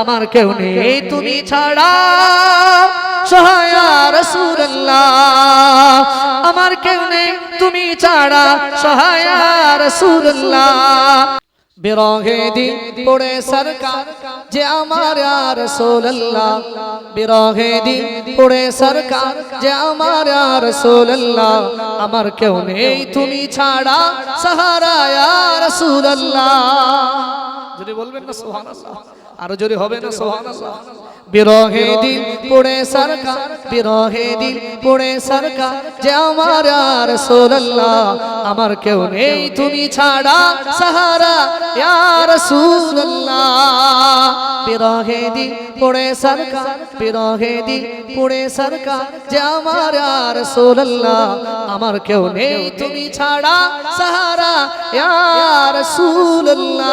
আমার কেউ নেই তুমি ছাড়া। সহায় রসুল্লাহ আমার কেউ নেই তুমি ছাড়া। সহায় রসুল্লাহ বিরহে দিন পড়ে সরকার যে আমার আর রসুল্লাহ বিরহে দিন পড়ে সরকার যে আমার রসুল্লাহ আমার কেউ নেই তুমি ছাড়া। সাহারা রসুল্লাহ যদি বলবেন না, সুবহানাল্লাহ। আরও যদি হবে না সুবহানাল্লাহ। বিরহে দিন পড়ে সরকার বিরহে দিন পড়ে সরকার যে আমার রাসূলুল্লাহ আমার কেউ নেই তুমি ছাড়া সাহারা ইয়া রাসূলুল্লাহ। বিরহে দিন পড়ে সরকার বিরহে দিন পড়ে সরকার যে আমার রাসূলুল্লাহ আমার কেউ নেই তুমি ছাড়া সাহারা ইয়া রাসূলুল্লাহ।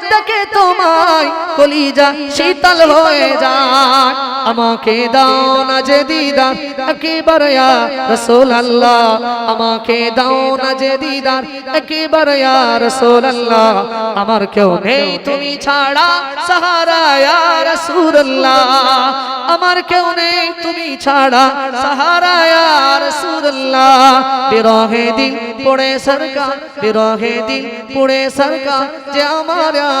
দেখে তোমায়, কলিজা শীতল হয়ে যায়। আমাকে দাও না যে দিদার, একেবারে ইয়া রাসূল আল্লাহ আমাকে দাও না যে দিদার, একেবারে ইয়া রাসূল আল্লাহ আমার কেউ নেই তুমি ছাড়া, সাহারা ইয়া রাসূলুল্লাহ। আমার কেউ নেই তুমি ছাড়া, সাহারা ইয়া রাসূলুল্লাহ। বিরহে দিল পড়ে সরকার, বিরহে দিল পড়ে সরকার, যে আমার ইয়া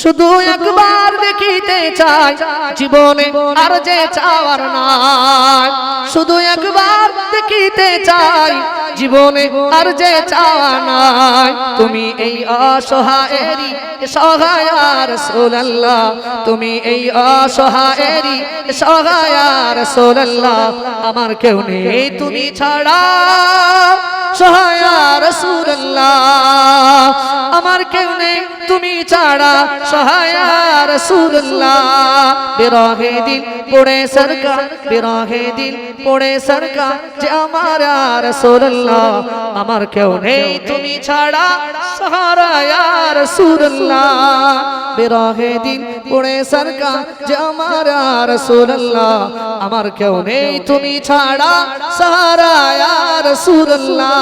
শুধু একবার দেখিতে চাই জীবনে আর যে চাওয়ার নাই। শুধু একবার দেখিতে চাই জীবনে আর যে চাওয়া নাই। তুমি এই অসহায়েরই সহায়ার সোল্লাহ তুমি এই অসহায়েরই সহায়ার সোল্লাহ আমার কেউ নেই তুমি ছাড়া সহায়ার সুরল্লাহ আমার কেউ নেই, তুমি ছাড়া সহায়ার সুরল্লাহ বিরহে দিন পড়ে সরকার বিরহে দিন পড়ে সরকার যে আমার রসুল্লাহ আমার কেউ নেই, তুমি ছাড়া সহারায়ার সুরল্লাহ বিরহে দিন পড়ে সরকার যে আমার রসুল্লাহ আমার কেউ নেই, তুমি ছাড়া সহারায়ার সুরল্লাহ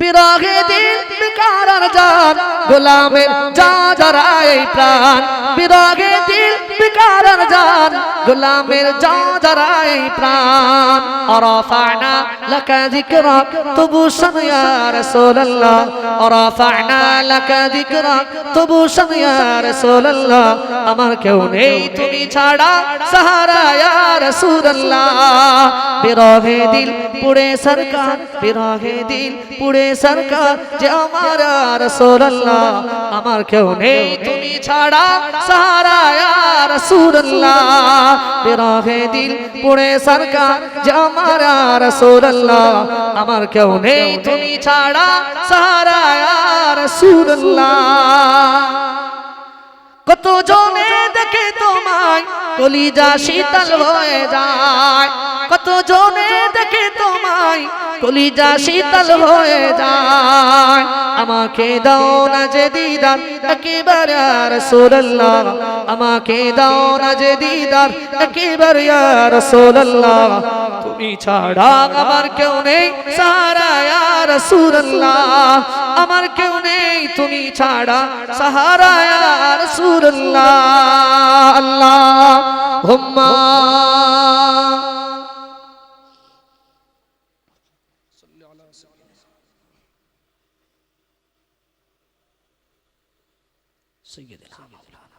বিরহে দিন বিকারার জান, গোলামের যা জরাই প্রাণ। বিরহে দিল বিকারার জান, গোলামের যা জরাই প্রাণ। অরফানা লাকা যিকরাক তবু শন ইয়া রাসূলুল্লাহ। অরফানা লাকা যিকরাক তবু শন ইয়া রাসূলুল্লাহ। আমার কেউ নেই, তুমি ছাড়া সাহারা ইয়া রাসূলুল্লাহ। বিরহে দিল, পুড়ে সরকার, বিরহে দিল, পুড়ে সরকার যে আমার রসুল্লাহ আমার কেউ নেই, তুমি ছাড়া সাহারা রসুল্লাহ বিরহে দিল, পুড়ে সরকার যে আমার রসুল্লাহ আমার কেউ নেই, তুমি ছাড়া সাহারা রসুল্লাহ কত জনে দেখে তোমায় কলিজা শীতল হয়ে যায়? কত জনে দেখে তোমায় কলিজা শীতল হয়ে যায়? আমাকে দাও না যে দিদার, একেবারে রাসূলুল্লাহ। আমাকে দাও না যে দিদার, একেবারে রাসূলুল্লাহ। তুমি ছাড়া আমার কেউ নেই, সাহারা ইয়া রাসূলুল্লাহ। আমার কেউ নেই তুমি ছাড়া সাহারা ইয়া রাসূলুল্লাহ আল্লাহ হুম্মা سيدنا مولانا